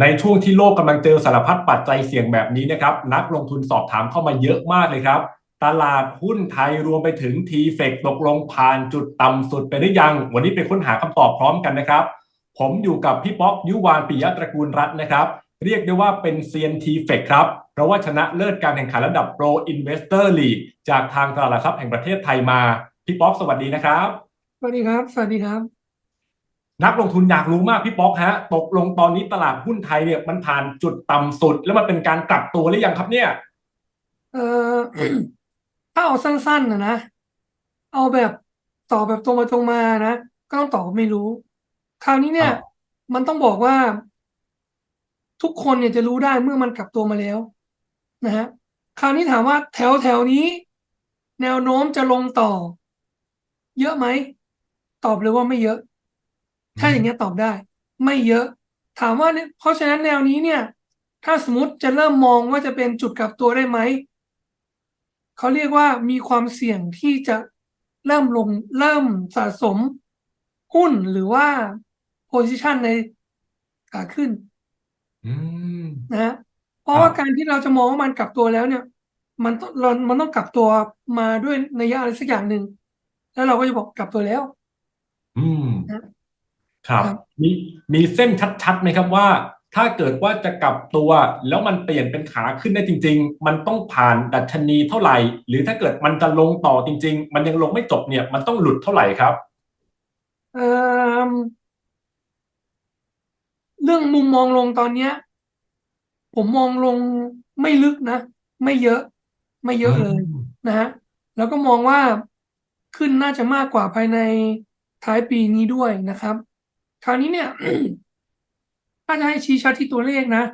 ในช่วงที่โลกกำลังเจอสารพัดปัจจัยเสี่ยงแบบนี้นะครับนักลงทุนสอบถามเข้ามาเยอะมากเลยครับ ตลาดหุ้นไทยรวมไปถึงทีเฟกตกลงผ่านจุดต่ำสุดไปหรือยัง วันนี้ไปค้นหาคำตอบพร้อมกันนะครับ ผมอยู่กับพี่ป๊อกยุวานปิยะตระกูลรัตน์นะครับ เรียกได้ว่าเป็นเซียนทีเฟกครับ เพราะว่าชนะเลิศการแข่งขันระดับโปรอินเวสเตอร์ลีจากทางตลาดหลักทรัพย์แห่งประเทศไทยมา พี่ป๊อกสวัสดีนะครับ สวัสดีครับ สวัสดีครับ นักลงทุนอยากรู้มากพี่ป๊อกฮะ ตกลงตอนนี้ตลาดหุ้นไทยเนี่ยมันผ่านจุดต่ำสุด แล้วมันเป็นการกลับตัวหรือยังครับเนี่ย เอ่อถ้าเอาสั้นๆนะนะ เอาแบบตอบแบบตรงไปตรงมานะ ก็ต้องตอบว่าไม่รู้ คราวนี้เนี่ยครับมันต้องบอกว่า ทุกคนเนี่ยจะรู้ได้เมื่อมันกลับตัวมาแล้ว นะฮะคราวนี้ถามว่าแถวแถวนี้ แนวโน้มจะลงต่อ เยอะไหม ตอบเลยว่าไม่เยอะ ถ้าอย่างเงี้ยตอบได้ ไม่เยอะ ถามว่าเนี่ยเพราะฉะนั้นแนวนี้เนี่ย ถ้าสมมติจะเริ่มมองว่าจะเป็นจุดกลับตัวได้ไหมเขาเรียกว่ามีความเสี่ยงที่จะเริ่มลงเริ่มสะสมหุ้นหรือว่า position ในขาขึ้นอืมนะฮะเพราะครับว่าการที่เราจะมองว่ามันกลับตัวแล้วเนี่ย มันต้องเรามันต้องกลับตัวมาด้วยนัยยะอะไรสักอย่างหนึ่งแล้วเราก็จะบอกกลับตัวแล้ว อืมนะ ครับครับมีมีเส้นชัดๆไหมครับว่า ถ้าเกิดว่าจะกลับตัว แล้วมันเปลี่ยนเป็นขาขึ้นได้จริง ๆ มันต้องผ่านดัชนีเท่าไหร่ หรือถ้าเกิดมันจะลงต่อจริง ๆ มันยังลงไม่จบเนี่ยมันต้องหลุดเท่าไหร่ครับเอ่อเรื่องมุมมองลงตอนเนี้ย ผมมองลงไม่ลึกนะ ไม่เยอะ ไม่เยอะเลยอืมนะฮะแล้วก็มองว่าขึ้นน่าจะมากกว่าภายในท้ายปีนี้ด้วยนะครับ คราวนี้เนี่ย ถ้าจะให้ชี้ชัดที่ตัวเลขนะ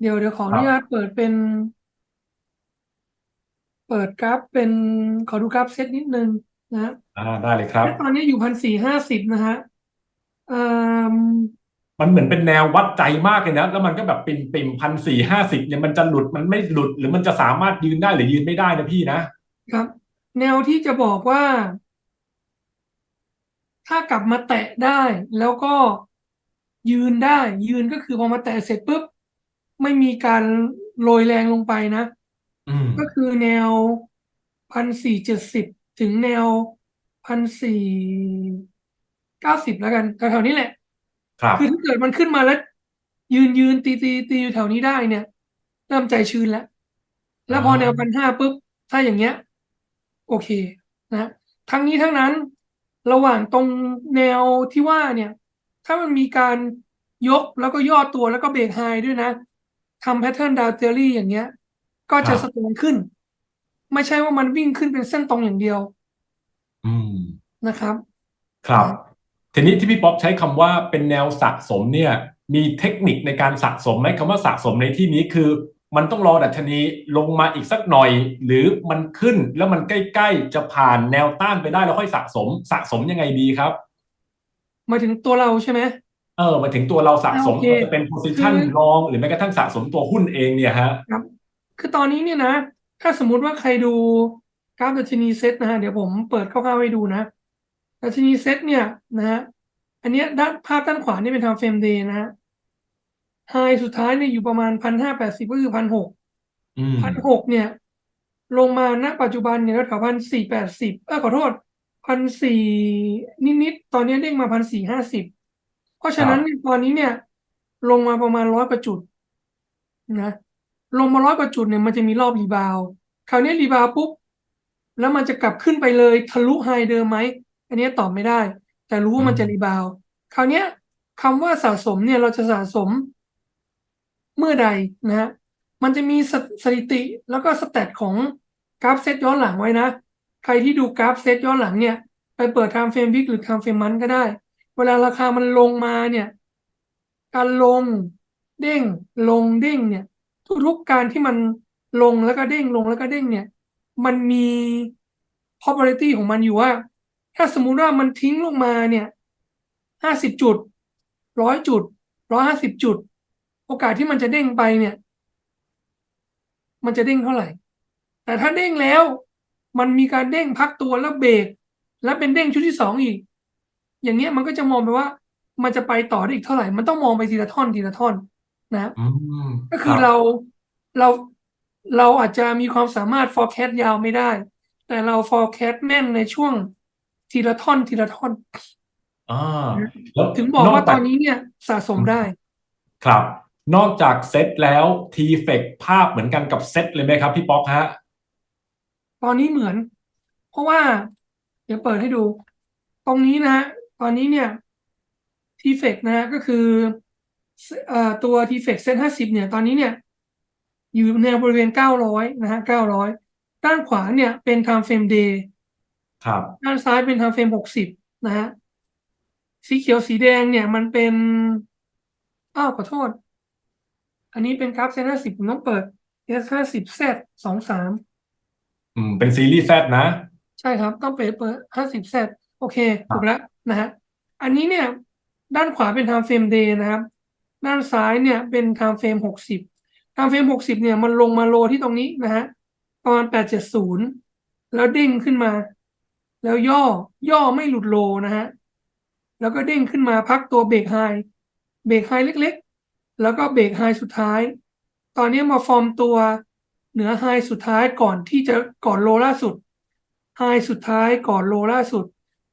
เดี๋ยวเดี๋ยวขออนุญาตเปิดเป็น เปิดกราฟเป็นขอดูกราฟเซตนิดนึงนะฮะอ่าได้เลยครับและตอนนี้อยู่พันสี่ห้าสิบนะฮะเอ่อมันเหมือนเป็นแนววัดใจมากเลยนะ แล้วมันก็แบบปิ่มปิ่มพันสี่ห้าสิบเนี่ยมันจะหลุดมันไม่หลุดหรือมันจะสามารถยืนได้หรือยืนไม่ได้นะพี่นะครับ แนวที่จะบอกว่า ถ้ากลับมาแตะได้แล้วก็ยืนได้ ยืนก็คือพอมาแตะเสร็จปุ๊บไม่มีการโรยแรงลงไปนะอืมก็คือแนวพันสี่เจ็ดสิบถึงแนวพันสี่เก้าสิบแล้วกันแถวๆนี้แหละครับคือถ้าเกิดมันขึ้นมาแล้ว ยืนยืนตีตีตีอยู่แถวนี้ได้เนี่ยเริ่มใจชื้นแล้ว แล้วพอแนวพันห้าปุ๊บ ถ้าอย่างเงี้ย โอเคนะทั้งนี้ทั้งนั้น ระหว่างตรงแนวที่ว่าเนี่ย ถ้ามันมีการยกแล้วก็ย่อตัวแล้วก็เบรกไฮด้วยนะทำแพทเทิร์นดาวเทอรี่อย่างเงี้ย ก็จะครับสตรองขึ้น ไม่ใช่ว่ามันวิ่งขึ้นเป็นเส้นตรงอย่างเดียว อืมนะครับ ครับ ทีนี้ที่พี่ป๊อปใช้คำว่าเป็นแนวสะสมเนี่ย มีเทคนิคในการสะสมไหมคำว่าสะสมในที่นี้คือ มันต้องรอดัชนีลงมาอีกสักหน่อย หรือมันขึ้นแล้วมันใกล้ๆ จะผ่านแนวต้านไปได้แล้วค่อยสะสม สะสมยังไงดีครับมาถึงตัวเราใช่ไหมเออมาถึงตัวเราสะสมโอเคก็จะเป็น position คือรองหรือแม้กระทั่งสะสมตัวหุ้นเองเนี่ยฮะครับ คือตอนนี้เนี่ยนะ ถ้าสมมุติว่าใครดูกราฟดัชนีเซ็ตนะฮะเดี๋ยวผมเปิดคร่าวๆให้ดูนะดัชนีเซ็ตเนี่ยนะฮะอันเนี้ยด้านภาพด้านขวานี่เป็นทำเฟรมเดย์นะฮะ ไฮสุดท้ายเนี่ยอยู่ประมาณพันห้าแปดสิบก็คือพันหกอืมพันหกเนี่ย ลงมาณปัจจุบันเนี่ยแถวพันสี่แปดสิบเออขอโทษพันสี่นิดๆตอนนี้เด้งมาพันสี่ห้าสิบเพราะฉะนั้นเนี่ยตอนนี้เนี่ย ลงมาประมาณร้อยกว่าจุด นะลงมาร้อยกว่าจุดเนี่ยมันจะมีรอบรีบาวด์คราวนี้รีบาวด์ปุ๊บแล้วมันจะกลับขึ้นไปเลยทะลุไฮเดิมไหมอันนี้ตอบไม่ได้ แต่รู้ว่ามันจะรีบาวด์คราวเนี้ยคำว่าสะสมเนี่ยเราจะสะสม เมื่อใดนะฮะมันจะมีสถสถิติแล้วก็สแตทของกราฟเซตย้อนหลังไว้นะ ใครที่ดูกราฟเซตย้อนหลังเนี่ย ไปเปิด time frame week หรือ time frame month ก็ได้ เวลาราคามันลงมาเนี่ย การลงเด้งลงเด้งเนี่ย ทุกๆการที่มันลงแล้วก็เด้งลงแล้วก็เด้งเนี่ย มันมี probability ของมันอยู่ว่า ถ้าสมมุติว่ามันทิ้งลงมาเนี่ยห้าสิบจุดร้อยจุดร้อยห้าสิบจุด โอกาสที่มันจะเด้งไปเนี่ย มันจะเด้งเท่าไหร่ แต่ถ้าเด้งแล้ว มันมีการเด้งพักตัวแล้วเบรกแล้วเป็นเด้งชุดที่สองอีก อย่างเงี้ยมันก็จะมองไปว่า มันจะไปต่อได้อีกเท่าไหร่ มันต้องมองไปทีละท่อนทีละท่อนนะอืมก็คคือรับเราเราเราอาจจะมีความสามารถ forecast ยาวไม่ได้ แต่เรา forecast แม่นในช่วงทีละท่อนทีละท่อนอ่าแล้วถึงบอกนอกว่าตจาอกนนี้เนี่ยสะสมได้ ครับ นอกจากเซตแล้วทีเฟกภาพเหมือนกันกับเซตเลยไหมครับพี่ป๊อกฮะ ตอนนี้เหมือน เพราะว่า เดี๋ยวเปิดให้ดู ตรงนี้นะฮะตอนนี้เนี่ยทีเฟกนะฮะก็คือเอ่อตัวทีเฟกเซตห้าสิบเนี่ย ตอนนี้เนี่ย อยู่ในบริเวณเก้าร้อยนะฮะเก้าร้อยด้านขวาเนี่ยเป็น time frame day ครับ ด้านซ้ายเป็น time frame หกสิบนะฮะสีเขียวสีแดงเนี่ยมันเป็นอ้าวขอโทษ อันนี้เป็นกราฟเซตห้าสิบผมต้องเปิด S ห้าสิบ Z สองสามอืม เป็นซีรีส์แซดนะ ใช่ครับ ต้องเปิดเปิดห้าสิบเซตโอเคครับถูกแล้วนะฮะอันนี้เนี่ย ด้านขวาเป็น time frame day นะครับ ด้านซ้ายเนี่ยเป็น time frame หกสิบ time frame หกสิบเนี่ยมันลงมาโลที่ตรงนี้นะฮะประมาณแปดเจ็ดศูนย์แล้วเด้งขึ้นมา แล้วย่อย่อไม่หลุดโลนะฮะแล้วก็เด้งขึ้นมาพักตัวเบรกไฮเบรกไฮเล็กๆ แล้วก็เบรกไฮสุดท้าย ตอนนี้มาฟอร์มตัวเหนือไฮสุดท้ายก่อนที่จะก่อนโลล่าสุดไฮสุดท้ายก่อนโลล่าสุด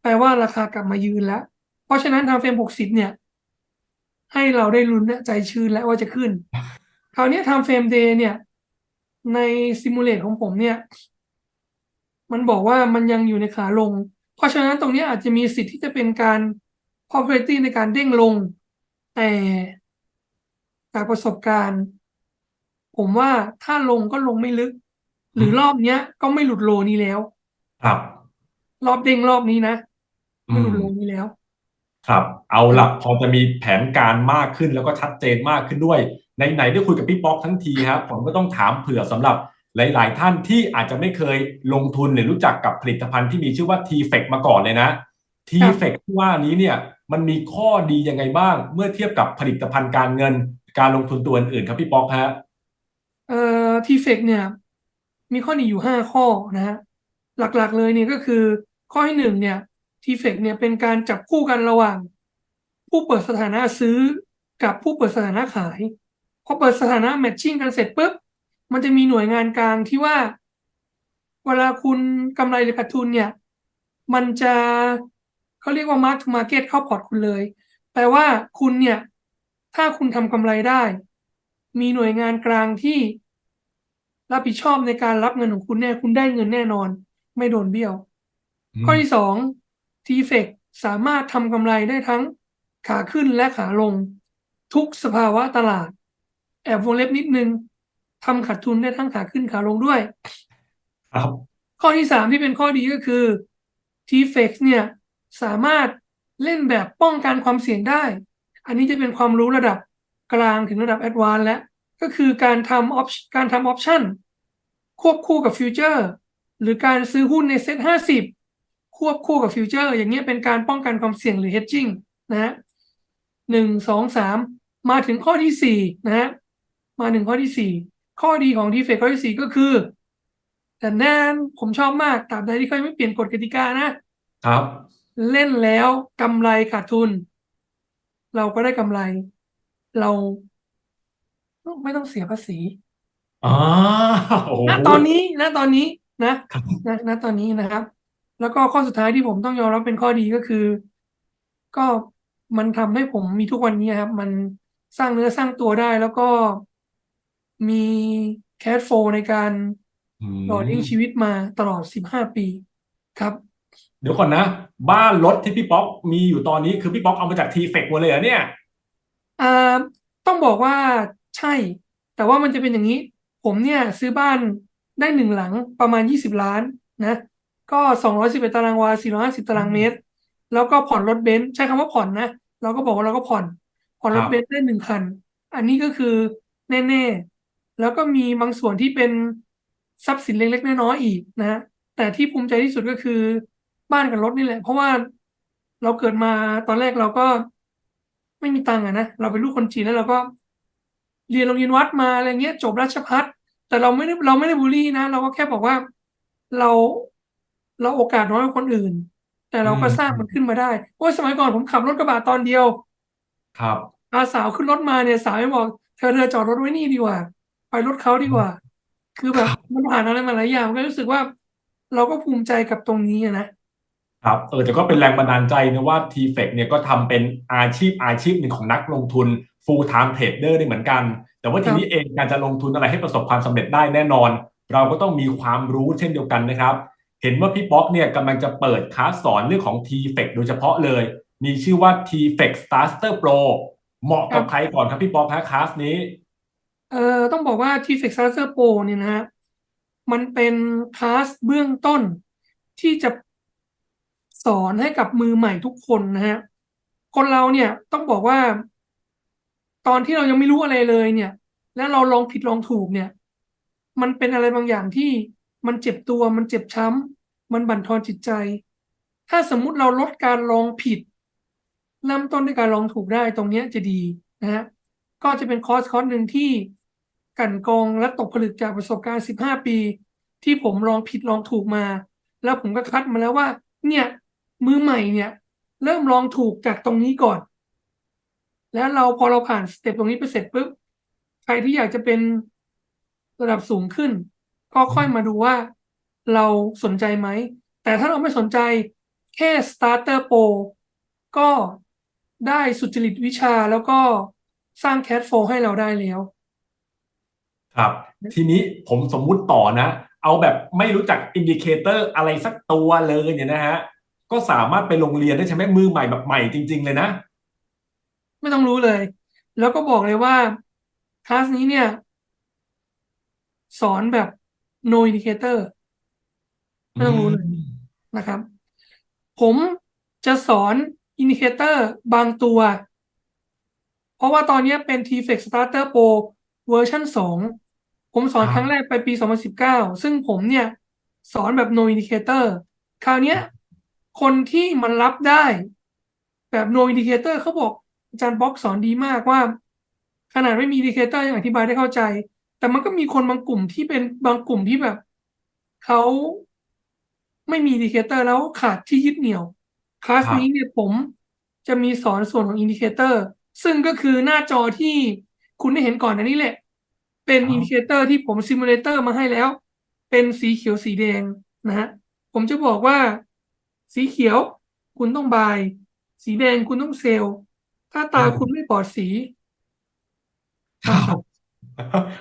แปลว่าราคากลับมายืนแล้ว เพราะฉะนั้นทางเฟรมหกสิบเนี่ย ให้เราได้ลุ้นใจชื้นแล้วว่าจะขึ้น คราวนี้ทำเฟรมเดย์เนี่ย ในซิมูเลตของผมเนี่ย มันบอกว่ามันยังอยู่ในขาลง เพราะฉะนั้นตรงนี้อาจจะมีสิทธิ์ที่จะเป็นการ probability ในการเด้งลง แต่ จากประสบการณ์ ผมว่าถ้าลงก็ลงไม่ลึก หรือรอบเนี้ย ก็ไม่หลุดโลนี้แล้ว ครับ รอบเด้งรอบนี้นะอืไม่หลุดมโลนี้แล้ว ครับ เอาละพอจะมีแผนการมากขึ้นแล้วก็ชัดเจนมากขึ้นด้วยไหนๆได้คุยกับพี่ป๊อกทั้งทีครับผมก็ต้องถามเผื่อสำหรับหลาย ๆ ท่านที่อาจจะไม่เคยลงทุนหรือรู้จักกับผลิตภัณฑ์ที่มีชื่อว่า t f e c มาก่อนเลยนะ t f e c ที่ว่านี้เนี่ยมันมีข้อดียังไงบ้าง เมื่อเทียบกับผลิตภัณฑ์การเงิน การลงทุนตัวอื่นๆครับพี่ป๊อกฮะเอ่อทีเฟกเนี่ย มีข้อดีอยู่ห้าข้อนะฮะหลักๆเลยเนี่ยก็คือข้อที่หนึ่งเนี่ยทีเฟกเนี่ยเป็นการจับคู่กันระหว่าง ผู้เปิดสถานะซื้อกับผู้เปิดสถานะขายพอเปิดสถานะแมทชิ่งกันเสร็จปุ๊บมันจะมีหน่วยงานกลางที่ว่า เวลาคุณกำไรหรือขาดทุนเนี่ย มันจะเขาเรียกว่า mark to market เข้าพอร์ตคุณเลย แปลว่าคุณเนี่ย ถ้าคุณทำกำไรได้ มีหน่วยงานกลางที่รับผิดชอบในการรับเงินของคุณแน่คุณได้เงินแน่นอน ไม่โดนเบี้ยวอืมข้อที่สอง t f e c สามารถทำกำไรได้ทั้งขาขึ้นและขาลง ทุกสภาวะตลาด แอบวงเล็บนิดนึงทำขาดทุนได้ทั้งขาขึ้นขาลงด้วยครับข้อที่สามที่เป็นข้อดีก็คือ t f e x เนี่ยสามารถเล่นแบบป้องกันความเสี่ยงได้ อันนี้จะเป็นความรู้ระดับกลางถึงระดับแอดวานซ์แล้ว ก็คือการทำออปการทำออปชั่นควบคู่กับฟิวเจอร์หรือการซื้อหุ้นในเซ็ตห้าสิบควบคู่กับฟิวเจอร์อย่างเงี้ยเป็นการป้องกันความเสี่ยงหรือ hedging นะฮะหนึ่งสองสามมาถึงข้อที่สี่นะฮะมาถึงข้อที่สี่ข้อดีของ t f e c ข้อที่สี่ก็คือ แต่แน่นผมชอบมากตราบใดที่เขายังไม่เปลี่ยนกฎกติกานะครับ เล่นแล้วกำไรขาดทุน เราก็ได้กำไร เราไม่ต้องเสียภาษีอ่าโอ้โหณตอนนี้ณตอนนี้นะครับณณตอนนี้นะครับ แล้วก็ข้อสุดท้ายที่ผมต้องยอมรับเป็นข้อดีก็คือ ก็มันทำให้ผมมีทุกวันนี้ครับ มันสร้างเนื้อสร้างตัวได้แล้วก็มีแค f โฟในการอืม หล่อเลี้ยงชีวิตมาตลอด15ปีครับเดี๋ยวก่อนนะ บ้านรถที่พี่ป๊อกมีอยู่ตอนนี้คือพี่ป๊อกเอามาจากทีเฟกหมดเลยเหรอเนี่ยอ่าต้องบอกว่าใช่ แต่ว่ามันจะเป็นอย่างนี้ ผมเนี่ยซื้อบ้านได้หนึ่งหลังประมาณยี่สิบล้านนะ ก็สองร้อยสิบเอ็ดตารางวาสี่ร้อยห้าสิบตารางเมตร แล้วก็ผ่อนรถเบนซ์ใช้คำว่าผ่อนนะ เราก็บอกว่าเราก็ผ่อน ผ่อนรถครับเบนซ์ได้หนึ่งคัน อันนี้ก็คือแน่ๆ แล้วก็มีบางส่วนที่เป็นทรัพย์สินเล็กๆน้อยๆอีกนะ แต่ที่ภูมิใจที่สุดก็คือ บ้านกับรถนี่แหละ เพราะว่าเราเกิดมาตอนแรกเราก็ไม่มีตังค์อะนะเราเป็นลูกคนจีนแล้วเราก็เรียนโรงเรียนวัดมาอะไรเงี้ย จบราชภัฏแต่เราไม่ได้เราไม่ได้บูลลี่นะ เราก็แค่บอกว่าเราเราโอกาสน้อยกว่าคนอื่น แต่เราก็อืมสร้างมันขึ้นมาได้โอ้ยสมัยก่อนผมขับรถกระบะตอนเดียว ครับอาสาวขึ้นรถมาเนี่ยสาวไม่บอกเธอเธอจอดรถไว้นี่ดีกว่า ไปรถเขาดีกว่า คือแบบมันผ่านอะไรมาหลายอย่างก็รู้สึกว่า เราก็ภูมิใจกับตรงนี้อะนะ ครับเออแต่ก็เป็นแรงบันดาลใจนะว่า t f e c เนี่ยก็ทำเป็นอาชีพอาชีพหนึ่งของนักลงทุน full time trader ได้เหมือนกัน แต่ว่าทีนี้เองการจะลงทุนอะไรให้ประสบความสำเร็จได้แน่นอน เราก็ต้องมีความรู้เช่นเดียวกันนะครับ เห็นว่าพี่ป๊อกเนี่ยกำลังจะเปิดคลาสสอนเรื่องของ t f e c โดยเฉพาะเลย มีชื่อว่า t f e c Starter Pro เหมาะกับใครก่อนครับพี่ป๊อกฮะคลาสนี้เอ่อต้องบอกว่า t f e x a s e r Pro เนี่ยนะฮะมันเป็นคลาสเบื้องต้นที่จะ สอนให้กับมือใหม่ทุกคนนะฮะคนเราเนี่ยต้องบอกว่า ตอนที่เรายังไม่รู้อะไรเลยเนี่ย แล้วเราลองผิดลองถูกเนี่ย มันเป็นอะไรบางอย่างที่มันเจ็บตัวมันเจ็บช้ำมันบั่นทอนจิตใจ ถ้าสมมุติเราลดการลองผิดเริ่มต้นด้วยการลองถูกได้ตรงนี้จะดีนะฮะก็จะเป็นคอร์สคอร์สหนึ่งที่กันกองและตกผลึกจากประสบการณ์ 15 ปี ที่ผมลองผิดลองถูกมา แล้วผมก็คัดมาแล้วว่า เนี่ย มือใหม่เนี่ย เริ่มลองถูกจากตรงนี้ก่อน แล้วเราพอเราผ่านสเต็ปตรงนี้ไปเสร็จปุ๊บใครที่อยากจะเป็นระดับสูงขึ้น ก็ค่อยมาดูว่าเราสนใจไหม แต่ถ้าเราไม่สนใจแค่ starter pro ก็ได้สุจริตวิชาแล้วก็สร้างแคชโฟให้เราได้แล้ว ครับ ทีนี้ผมสมมุติต่อนะ เอาแบบไม่รู้จักอินดิเคเตอร์อะไรสักตัวเลยเนี่ยนะฮะ ก็สามารถไปโรงเรียนได้ใช่ไหมมือใหม่แบบใหม่จริง ๆ เลยนะ ไม่ต้องรู้เลย แล้วก็บอกเลยว่าคลาสนี้เนี่ย สอนแบบ no indicator ไม่ต้องรู้เลยนะครับ ผมจะสอนอินดิเคเตอร์บางตัว เพราะว่าตอนนี้เป็น t-fex starter pro เวอร์ชัน2 ผมสอนครับครั้งแรกไปปี 2019 ซึ่งผมเนี่ย สอนแบบ no indicator คราวเนี้ย คนที่มันรับได้ แบบ no indicator เขาบอกอาจารย์บ็อกสอนดีมากว่า ขนาดไม่มี indicator ยังอธิบายได้เข้าใจ แต่มันก็มีคนบางกลุ่มที่เป็นบางกลุ่มที่แบบเขาไม่มีอินดิเคเตอร์แล้วขาดที่ยึดเหนี่ยวคลาสครับนี้เนี่ยผมจะมีสอนส่วนของอินดิเคเตอร์ซึ่งก็คือหน้าจอที่คุณได้เห็นก่อนอันนี้แหละ เป็นครับอินดิเคเตอร์ที่ผมซิมูเลเตอร์มาให้แล้ว เป็นสีเขียวสีแดงนะฮะผมจะบอกว่า สีเขียว คุณต้องบาย สีแดงคุณต้องเซลล์ ถ้าตาคุณไม่ปลอดสีครับ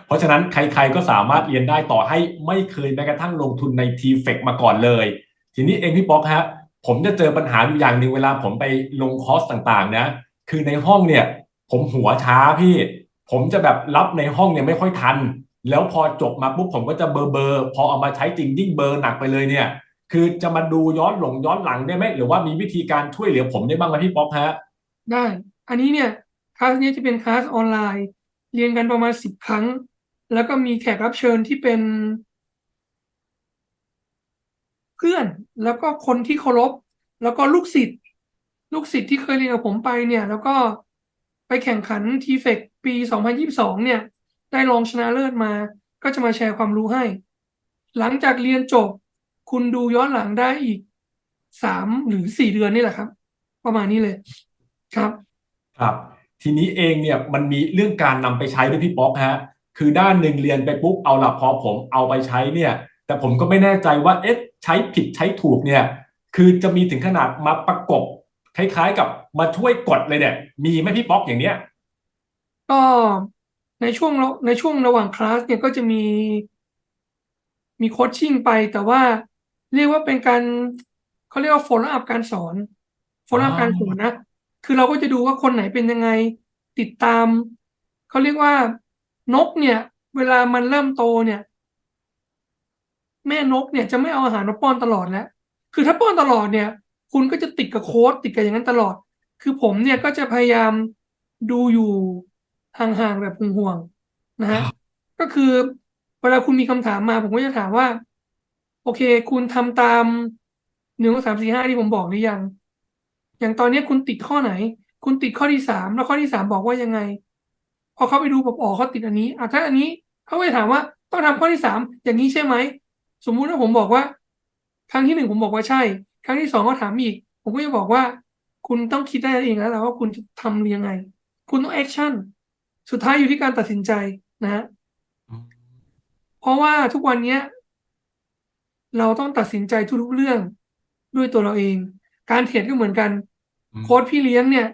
เพราะฉะนั้นใครๆก็สามารถเรียนได้ต่อให้ไม่เคยแม้กระทั่งลงทุนใน t f e c มาก่อนเลย ทีนี้เองพี่ป๊อกฮะผมจะเจอปัญหาอยู่อย่างหนึ่งเวลาผมไปลงคอร์สต่างๆ นะ คือในห้องเนี่ย ผมหัวช้าพี่ ผมจะแบบรับในห้องเนี่ยไม่ค่อยทัน แล้วพอจบมาปุ๊บผมก็จะเบอร์เบอร์พอเอามาใช้จริงยิ่งเบอร์หนักไปเลยเนี่ย คือจะมาดูย้อนหลงย้อนหลังได้ไหมหรือว่ามีวิธีการช่วยเหลือผมได้บ้างไหมพี่ป๊อกฮะ ได้ อันนี้เนี่ยคลาสนี้จะเป็นคลาสออนไลน์ เรียนกันประมาณสิบครั้ง แล้วก็มีแขกรับเชิญที่เป็น เพื่อนแล้วก็คนที่เคารพแล้วก็ลูกศิษย์ลูกศิษย์ที่เคยเรียนกับผมไปเนี่ย แล้วก็ไปแข่งขันทีเฟกปี 2022 เนี่ย ได้รองชนะเลิศมา ก็จะมาแชร์ความรู้ให้ หลังจากเรียนจบ คุณดูย้อนหลังได้อีกสามหรือสี่เดือนนี่แหละครับ ประมาณนี้เลยครับ ครับ ทีนี้เองเนี่ยมันมีเรื่องการนำไปใช้ด้วยพี่ป๊อกฮะ คือด้านหนึ่งเรียนไปปุ๊บเอาละพอผมเอาไปใช้เนี่ย แต่ผมก็ไม่แน่ใจว่าเอ๊ะใช้ผิดใช้ถูกเนี่ย คือจะมีถึงขนาดมาประกบคล้ายๆกับมาช่วยกดเลยเนี่ย มีไหมพี่ป๊อกอย่างเนี้ยก็ในช่วงระในช่วงระหว่างคลาสเนี่ยก็จะมีมีโคชชิ่งไปแต่ว่า เรียกว่าเป็นการเขาเรียกว่า follow up การสอน follow up อ๋อการสอนนะคือเราก็จะดูว่าคนไหนเป็นยังไง ติดตามเขาเรียกว่านกเนี่ย เวลามันเริ่มโตเนี่ย แม่นกเนี่ยจะไม่เอาอาหารมาป้อนตลอดแล้วคือถ้าป้อนตลอดเนี่ย คุณก็จะติดกับโค้ดติดกับอย่างนั้นตลอด คือผมเนี่ยก็จะพยายามดูอยู่ห่างๆแบบห่วงๆนะฮะก็คือเวลาคุณมีคำถามมาผมก็จะถามว่า โอเค คุณทำตามหนึ่งสองสามสี่ห้าที่ผมบอกหรือยัง อย่างตอนนี้คุณติดข้อไหน คุณติดข้อที่สามแล้วข้อที่สามบอกว่ายังไง พอเขาไปดูผมอ๋อเขาติดอันนี้อะถ้าอันนี้เขาก็จะถามว่าต้องทำข้อที่สามอย่างนี้ใช่ไหมสมมุติว่าผมบอกว่า ครั้งที่หนึ่งผมบอกว่าใช่ ครั้งที่สองก็ถามอีก ผมก็จะบอกว่า คุณต้องคิดได้เองแล้วแหละว่าคุณจะทำยังไง คุณต้องแอคชั่นสุดท้ายอยู่ที่การตัดสินใจนะฮะเพราะว่าทุกวันเนี้ย เราต้องตัดสินใจทุกๆเรื่องด้วยตัวเราเอง การเทรดก็เหมือนกันอืมโค้ชพี่เลี้ยงเนี่ย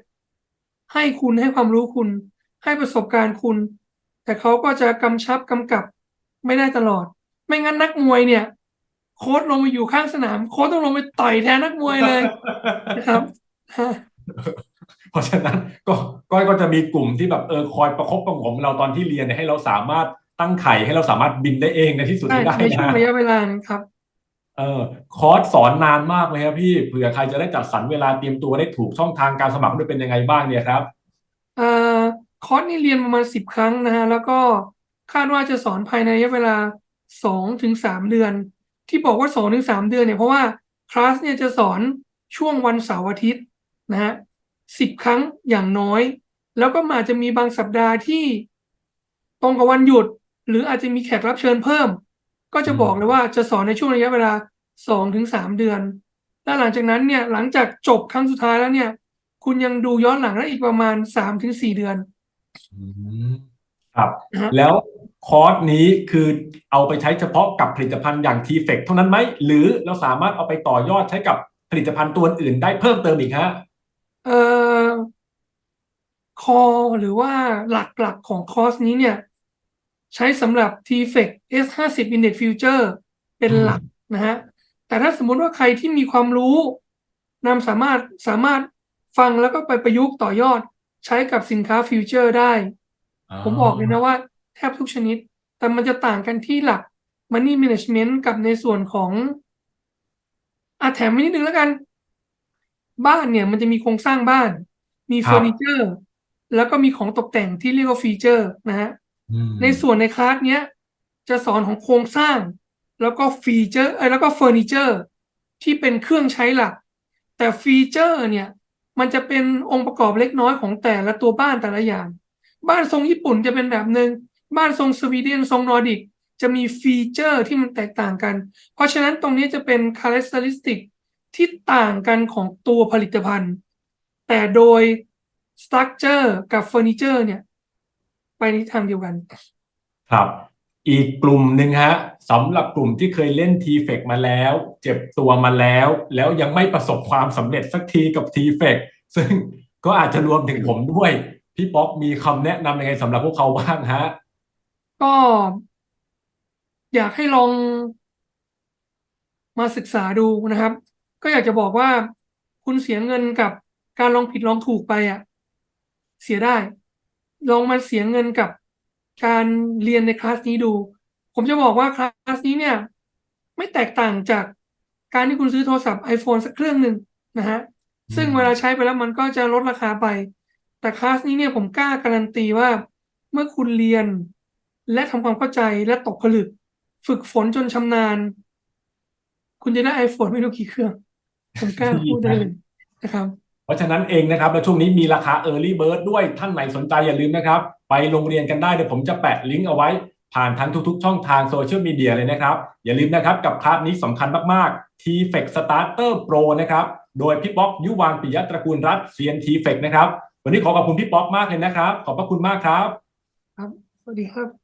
ให้คุณให้ความรู้คุณ ให้ประสบการณ์คุณ แต่เขาก็จะกำชับกำกับไม่ได้ตลอด ไม่งั้นนักมวยเนี่ย โค้ชลงมาอยู่ข้างสนาม โค้ชต้องลงไปต่อยแทนนักมวยเลยนะครับฮะเพราะฉะนั้นก็ก็ก็จะมีกลุ่มที่แบบเออคอยประคบประหงมเราตอนที่เรียนเนี่ยให้เราสามารถตั้งไข่ให้เราสามารถบินได้เองในที่สุดใช่ให้ได้ในช่วงนะระยะเวลานั้นครับ เออคอร์สสอนนานมากเลยครับพี่เผื่อใครจะได้จัดสรรเวลาเตรียมตัวได้ถูกช่องทางการสมัครด้วยเป็นยังไงบ้างเนี่ยครับเอ่อคอร์สนี่เรียนประมาณสิบครั้งนะฮะแล้วก็คาดว่าจะสอนภายในระยะเวลาสองถึงสามเดือน ที่บอกว่าสองถึงสามเดือนเนี่ยเพราะว่าคลาสเนี่ยจะสอนช่วงวันเสาร์อาทิตย์นะฮะสิบครั้งอย่างน้อย แล้วก็อาจจะมีบางสัปดาห์ที่ตรงกับวันหยุด หรืออาจจะมีแขกรับเชิญเพิ่ม ก็จะบอกเลยว่าจะสอนในช่วงระยะเวลา สองถึงสามเดือน และหลังจากนั้นเนี่ยหลังจากจบครั้งสุดท้ายแล้วเนี่ย คุณยังดูย้อนหลังได้อีกประมาณสามถึงสี่เดือนอืมครับนะฮะแล้วคอร์สนี้คือเอาไปใช้เฉพาะกับผลิตภัณฑ์อย่าง t f e c เท่านั้นไหม หรือเราสามารถเอาไปต่อยอดใช้กับผลิตภัณฑ์ตัวอื่นได้เพิ่มเติมอีกฮะเอ่อคอหรือว่าหลักๆของคอร์สนี้เนี่ย ใช้สำหรับ TFEC S50 Index Future เป็นหลักนะฮะ แต่ถ้าสมมุติว่าใครที่มีความรู้นำสามารถสามารถฟังแล้วก็ไปประยุกต์ต่อยอดใช้กับสินค้าฟิวเจอร์ได้ ผมบอกเลยนะว่าแทบทุกชนิด แต่มันจะต่างกันที่หลัก Money Management กับในส่วนของอะแถมไว้นิดนึงแล้วกัน บ้านเนี่ยมันจะมีโครงสร้างบ้าน มีครับเฟอร์นิเจอร์ แล้วก็มีของตกแต่งที่เรียกว่าฟีเจอร์นะฮะอืมในส่วนในคลาสเนี้ย จะสอนของโครงสร้าง แล้วก็ฟีเจอร์เอ้แล้วก็เฟอร์นิเจอร์ที่เป็นเครื่องใช้หลัก แต่ฟีเจอร์เนี่ยมันจะเป็นองค์ประกอบเล็กน้อยของแต่ละตัวบ้านแต่ละอย่าง บ้านทรงญี่ปุ่นจะเป็นแบบหนึ่งบ้านทรงสวีเดนทรงนอร์ดิกจะมีฟีเจอร์ที่มันแตกต่างกัน เพราะฉะนั้นตรงนี้จะเป็น characteristic ที่ต่างกันของตัวผลิตภัณฑ์ แต่โดย structure กับเฟอร์นิเจอร์เนี่ย ไปในทางเดียวกัน ครับ อีกกลุ่มหนึ่งฮะสำหรับกลุ่มที่เคยเล่น t f e c มาแล้ว เจ็บตัวมาแล้ว แล้วยังไม่ประสบความสำเร็จสักทีกับ t f e c ซึ่งก็อาจจะรวมถึงผมด้วย พี่ป๊อกมีคำแนะนำยังไงสำหรับพวกเขาบ้างฮะ ก็ อยากให้ลองมาศึกษาดูนะครับ ก็อยากจะบอกว่า คุณเสียเงินกับการลองผิดลองถูกไปอะ เสียได้ ลองมาเสียเงินกับ การเรียนในคลาสนี้ดู ผมจะบอกว่าคลาสนี้เนี่ย ไม่แตกต่างจากการที่คุณซื้อโทรศัพท์ iPhone สักเครื่องหนึ่งนะฮะซึ่งเวลาใช้ไปแล้วมันก็จะลดราคาไป แต่คลาสนี้เนี่ยผมกล้าการันตีว่า เมื่อคุณเรียน และทำความเข้าใจและตกผลึก ฝึกฝนจนชำนาญ คุณจะได้ iPhone ไม่รู้กี่เครื่อง ผมกล้าพูดได้เลยนะครับ ราะฉะนั้นเองนะครับแล้วช่วงนี้มีราคา Early Bird ด้วยท่านไหนสนใจอย่าลืมนะครับ ไปโรงเรียนกันได้เดี๋ยวผมจะแปะลิงก์เอาไว้ ผ่านทั้งทุกๆ ช่องทางโซเชียลมีเดียเลยนะครับ อย่าลืมนะครับกับคลาสนี้สำคัญมากๆ t f e c Starter Pro นะครับ โดยพี่ป๊อกยุวานปิยะตระกูลรัตน์เซียน t f e c นะครับ วันนี้ขอขอบคุณพี่ป๊อกมากเลยนะครับ ขอบพระคุณมากครับ ครับ สวัสดีครับ